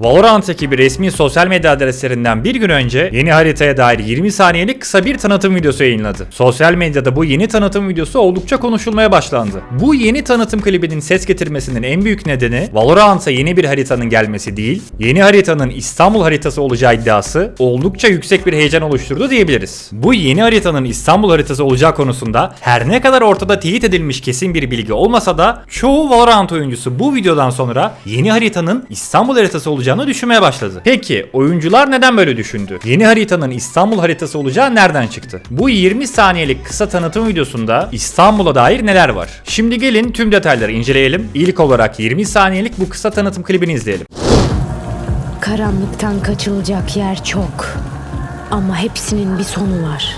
Valorant ekibi resmi sosyal medya adreslerinden bir gün önce yeni haritaya dair 20 saniyelik kısa bir tanıtım videosu yayınladı. Sosyal medyada bu yeni tanıtım videosu oldukça konuşulmaya başlandı. Bu yeni tanıtım klibinin ses getirmesinin en büyük nedeni Valorant'a yeni bir haritanın gelmesi değil, yeni haritanın İstanbul haritası olacağı iddiası oldukça yüksek bir heyecan oluşturdu diyebiliriz. Bu yeni haritanın İstanbul haritası olacağı konusunda her ne kadar ortada teyit edilmiş kesin bir bilgi olmasa da çoğu Valorant oyuncusu bu videodan sonra yeni haritanın İstanbul haritası olacağını düşünmeye başladı. Peki oyuncular neden böyle düşündü? Yeni haritanın İstanbul haritası olacağı nereden çıktı? Bu 20 saniyelik kısa tanıtım videosunda İstanbul'a dair neler var? Şimdi gelin tüm detayları inceleyelim. İlk olarak 20 saniyelik bu kısa tanıtım klibini izleyelim. Karanlıktan kaçılacak yer çok. Ama hepsinin bir sonu var.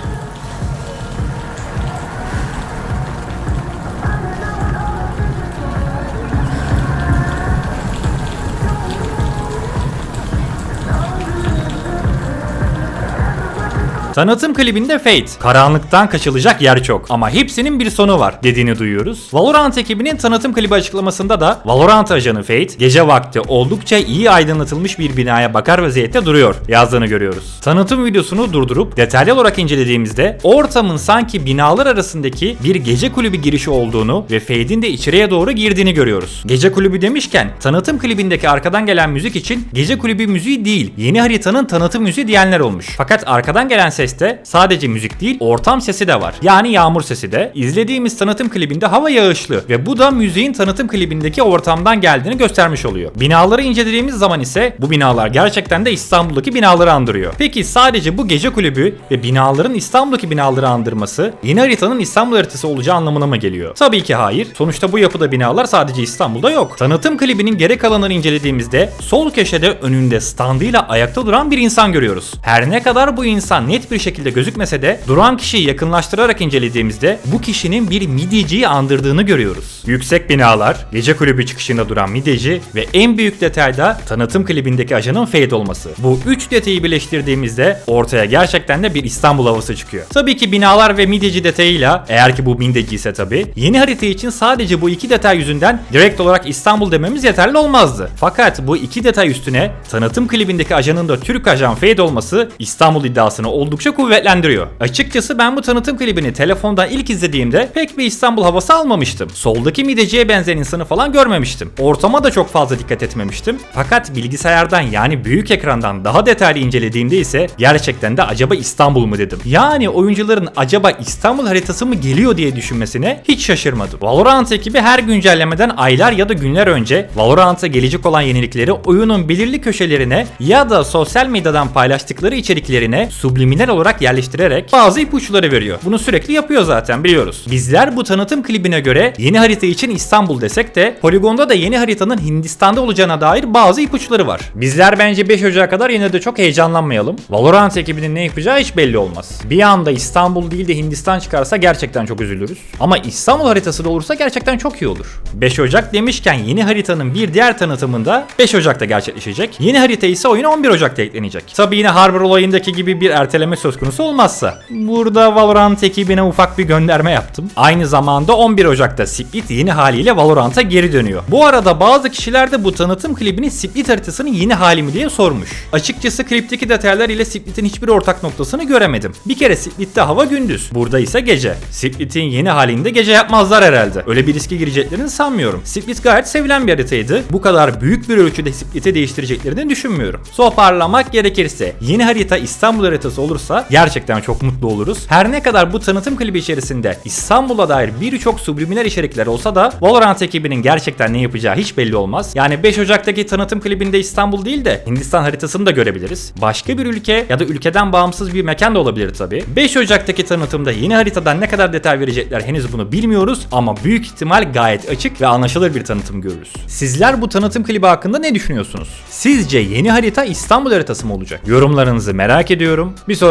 Tanıtım klibinde Fate, karanlıktan kaçılacak yer çok ama hepsinin bir sonu var dediğini duyuyoruz. Valorant ekibinin tanıtım klibi açıklamasında da Valorant ajanı Fate gece vakti oldukça iyi aydınlatılmış bir binaya bakar vaziyette duruyor yazdığını görüyoruz. Tanıtım videosunu durdurup detaylı olarak incelediğimizde ortamın sanki binalar arasındaki bir gece kulübü girişi olduğunu ve Fate'in de içeriye doğru girdiğini görüyoruz. Gece kulübü demişken tanıtım klibindeki arkadan gelen müzik için gece kulübü müziği değil yeni haritanın tanıtım müziği diyenler olmuş. Fakat arkadan gelen seste sadece müzik değil ortam sesi de var. Yani yağmur sesi de. İzlediğimiz tanıtım klibinde hava yağışlı ve bu da müziğin tanıtım klibindeki ortamdan geldiğini göstermiş oluyor. Binaları incelediğimiz zaman ise bu binalar gerçekten de İstanbul'daki binaları andırıyor. Peki sadece bu gece kulübü ve binaların İstanbul'daki binaları andırması yeni haritanın İstanbul haritası olacağı anlamına mı geliyor? Tabii ki hayır. Sonuçta bu yapıda binalar sadece İstanbul'da yok. Tanıtım klibinin geri kalanını incelediğimizde sol köşede önünde standıyla ayakta duran bir insan görüyoruz. Her ne kadar bu insan net bir şekilde gözükmese de duran kişiyi yakınlaştırarak incelediğimizde bu kişinin bir midyeciyi andırdığını görüyoruz. Yüksek binalar, gece kulübü çıkışında duran midyeci ve en büyük detayda tanıtım klibindeki ajanın Fade olması. Bu üç detayı birleştirdiğimizde ortaya gerçekten de bir İstanbul havası çıkıyor. Tabii ki binalar ve midyeci detayıyla eğer ki bu midyeci ise tabii yeni harita için sadece bu iki detay yüzünden direkt olarak İstanbul dememiz yeterli olmazdı. Fakat bu iki detay üstüne tanıtım klibindeki ajanın da Türk ajan Fade olması İstanbul iddiasını oldukça kuvvetlendiriyor. Açıkçası ben bu tanıtım klibini telefondan ilk izlediğimde pek bir İstanbul havası almamıştım. Soldaki midyeciye benzeyen insanı falan görmemiştim. Ortama da çok fazla dikkat etmemiştim. Fakat bilgisayardan yani büyük ekrandan daha detaylı incelediğimde ise gerçekten de acaba İstanbul mu dedim. Yani oyuncuların acaba İstanbul haritası mı geliyor diye düşünmesine hiç şaşırmadım. Valorant ekibi her güncellemeden aylar ya da günler önce Valorant'a gelecek olan yenilikleri oyunun belirli köşelerine ya da sosyal medyadan paylaştıkları içeriklerine subliminal olarak yerleştirerek bazı ipuçları veriyor. Bunu sürekli yapıyor zaten biliyoruz. Bizler bu tanıtım klibine göre yeni harita için İstanbul desek de poligonda da yeni haritanın Hindistan'da olacağına dair bazı ipuçları var. Bizler bence 5 Ocak'a kadar yine de çok heyecanlanmayalım. Valorant ekibinin ne yapacağı hiç belli olmaz. Bir anda İstanbul değil de Hindistan çıkarsa gerçekten çok üzülürüz. Ama İstanbul haritası da olursa gerçekten çok iyi olur. 5 Ocak demişken yeni haritanın bir diğer tanıtımında 5 Ocak'ta gerçekleşecek. Yeni harita ise oyuna 11 Ocak'ta eklenecek. Tabi yine Harbor olayındaki gibi bir erteleme söz konusu olmazsa. Burada Valorant ekibine ufak bir gönderme yaptım. Aynı zamanda 11 Ocak'ta Split yeni haliyle Valorant'a geri dönüyor. Bu arada bazı kişiler de bu tanıtım klibinin Split haritasının yeni hali mi diye sormuş. Açıkçası klipteki detaylar ile Split'in hiçbir ortak noktasını göremedim. Bir kere Split'te hava gündüz, burada ise gece. Split'in yeni halinde gece yapmazlar herhalde. Öyle bir riske gireceklerini sanmıyorum. Split gayet sevilen bir haritaydı. Bu kadar büyük bir ölçüde Split'i değiştireceklerini düşünmüyorum. Toparlamak gerekirse yeni harita İstanbul haritası olursa gerçekten çok mutlu oluruz. Her ne kadar bu tanıtım klibi içerisinde İstanbul'a dair birçok subliminal içerikler olsa da Valorant ekibinin gerçekten ne yapacağı hiç belli olmaz. Yani 5 Ocak'taki tanıtım klibinde İstanbul değil de Hindistan haritasını da görebiliriz. Başka bir ülke ya da ülkeden bağımsız bir mekan da olabilir tabi. 5 Ocak'taki tanıtımda yeni haritadan ne kadar detay verecekler henüz bunu bilmiyoruz ama büyük ihtimal gayet açık ve anlaşılır bir tanıtım görürüz. Sizler bu tanıtım klibi hakkında ne düşünüyorsunuz? Sizce yeni harita İstanbul haritası mı olacak? Yorumlarınızı merak ediyorum. Bir